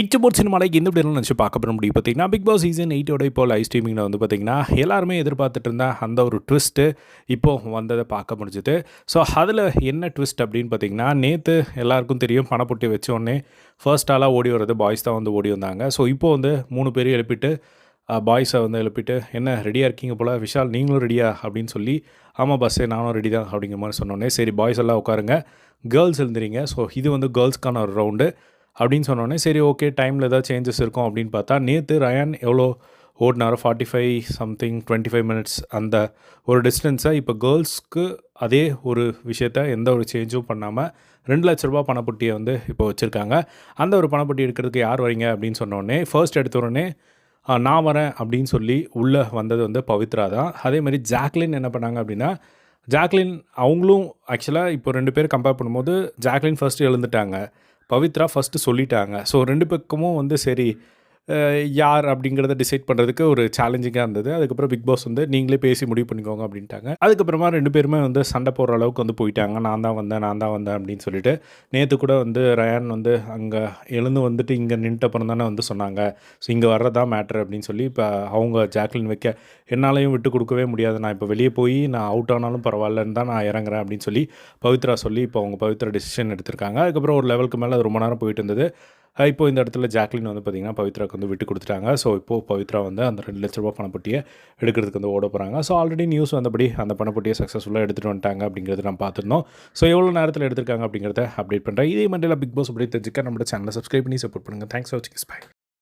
இச்சபோட் சினிமாவில் எந்த இப்படி நினச்சி பார்க்க போகிற முடியும்? பார்த்தீங்கன்னா பிக் பாஸ் சீசன் எயிட்டோட இப்போ லைவ் ஸ்ட்ரீமிங்கில் வந்து பார்த்தீங்கன்னா எல்லாருமே எதிர்பார்த்துட்டு இருந்த அந்த ஒரு ட்விஸ்ட்டு இப்போது வந்ததை பார்க்க முடிஞ்சுது. ஸோ அதில் என்ன ட்விஸ்ட் அப்படின்னு பார்த்தீங்கன்னா நேற்று எல்லாருக்கும் தெரியும் பணப்பொட்டி வச்ச உடனே ஃபர்ஸ்ட் ஆளாக ஓடி வர்றது பாய்ஸ் தான் வந்து ஓடி வந்தாங்க. ஸோ இப்போ வந்து மூணு பேரையும் எழுப்பிட்டு பாய்ஸை வந்து எழுப்பிட்டு என்ன ரெடியாக இருக்கீங்க போல்? விஷால் நீங்களும் ரெடியா அப்படின்னு சொல்லி ஆமாம் பஸ்ஸே நானும் ரெடி தான். அப்படிங்கிற மாதிரி சொன்னோன்னே சரி பாய்ஸ் எல்லாம் உட்காருங்க. கேர்ள்ஸ் எழுந்துறீங்க ஸோ இது வந்து கேர்ள்ஸ்க்கான ஒரு ரவுண்டு அப்படின்னு சொன்னோடனே சரி ஓகே டைமில் ஏதாவது சேஞ்சஸ் இருக்கும் அப்படின்னு பார்த்தா நேற்று ரயான் எவ்வளோ ஓடினாரோ forty five something twenty five minutes அந்த ஒரு டிஸ்டன்ஸை இப்போ கேர்ள்ஸ்க்கு அதே ஒரு விஷயத்த எந்த ஒரு சேஞ்சும் பண்ணாமல் ரெண்டு லட்ச ரூபா பணப்பட்டியை வந்து இப்போ வச்சுருக்காங்க. அந்த ஒரு பணப்பட்டி எடுக்கிறதுக்கு யார் வரீங்க அப்படின்னு சொன்னோடனே ஃபர்ஸ்ட் எடுத்த உடனே நான் வரேன் அப்படின்னு சொல்லி உள்ளே வந்தது வந்து பவித்ரா தான். அதே மாதிரி ஜாக்லின் என்ன பண்ணாங்க அப்படின்னா ஜாக்லின் அவங்களும் ஆக்சுவலாக இப்போ ரெண்டு பேர் கம்பேர் பண்ணும்போது ஜாக்லின் ஃபர்ஸ்ட்டு எழுந்துட்டாங்க. பவித்ரா ஃபஸ்ட்டு சொல்லிட்டாங்க. ஸோ ரெண்டு பக்கமும் வந்து சரி யார் அப்படிங்கிறத டிசைட் பண்ணுறதுக்கு ஒரு சேலஞ்சிங்காக இருந்தது. அதுக்கப்புறம் பிக் பாஸ் வந்து நீங்களே பேசி முடிவு பண்ணிக்கோங்க அப்படின்ட்டாங்க. அதுக்கப்புறமா ரெண்டு பேருமே வந்து சண்டை போடுற அளவுக்கு வந்து போயிட்டாங்க. நான் தான் வந்தேன் நான் தான் வந்தேன் அப்படின்னு சொல்லிட்டு நேற்று கூட வந்து ரயான் வந்து அங்கே எழுந்து வந்துட்டு இங்கே நின்ட்ட அப்புறம் தானே வந்து சொன்னாங்க. ஸோ இங்கே வர்றதா மேட்ரு அப்படின்னு சொல்லி இப்போ அவங்க ஜாக்லின் வைக்க என்னாலையும் விட்டு கொடுக்கவே முடியாது. நான் இப்போ வெளியே போய் நான் அவுட் ஆனாலும் பரவாயில்லன்னு தான் நான் இறங்குறேன் அப்படின்னு சொல்லி பவித்ரா சொல்லி இப்போ அவங்க பவித்ரா டிசிஷன் எடுத்திருக்காங்க. அதுக்கப்புறம் ஒரு லெவலுக்கு மேலே அது ரொம்ப நேரம் போயிட்டு இருந்தது. இப்போ இந்த இடத்துல ஜாக்லின் வந்து பார்த்திங்கன்னா பவித்ராக்கு வந்து விட்டு கொடுத்துட்டாங்க. ஸோ இப்போது பவித்ரா வந்து அந்த ரெண்டு லட்ச ரூபா பணப்பட்டியை எடுக்கிறதுக்கு வந்து ஓட போகிறாங்க ஸோ ஆல்ரெடி நியூஸ் வந்தபடி அந்த பணப்பட்டியை சக்ஸஸ்ஃபுல்லாக எடுத்துகிட்டு வந்துட்டாங்க அப்படிங்கிறது நம்ம பார்த்துருந்தோம். ஸோ எவ்வளோ நேரத்தில் எடுத்திருக்காங்க அப்படிங்கிறத அப்டேட் பண்ணுறேன் இதே மாதிரி பிக் பாஸ் அப்படி தெரிஞ்சுக்க நம்மளோட சேனலை சப்ஸ்கிரைப் பண்ணி சப்போர்ட் பண்ணுங்கள் தேங்க்ஸ் ஃபார் வாட்சிங் பை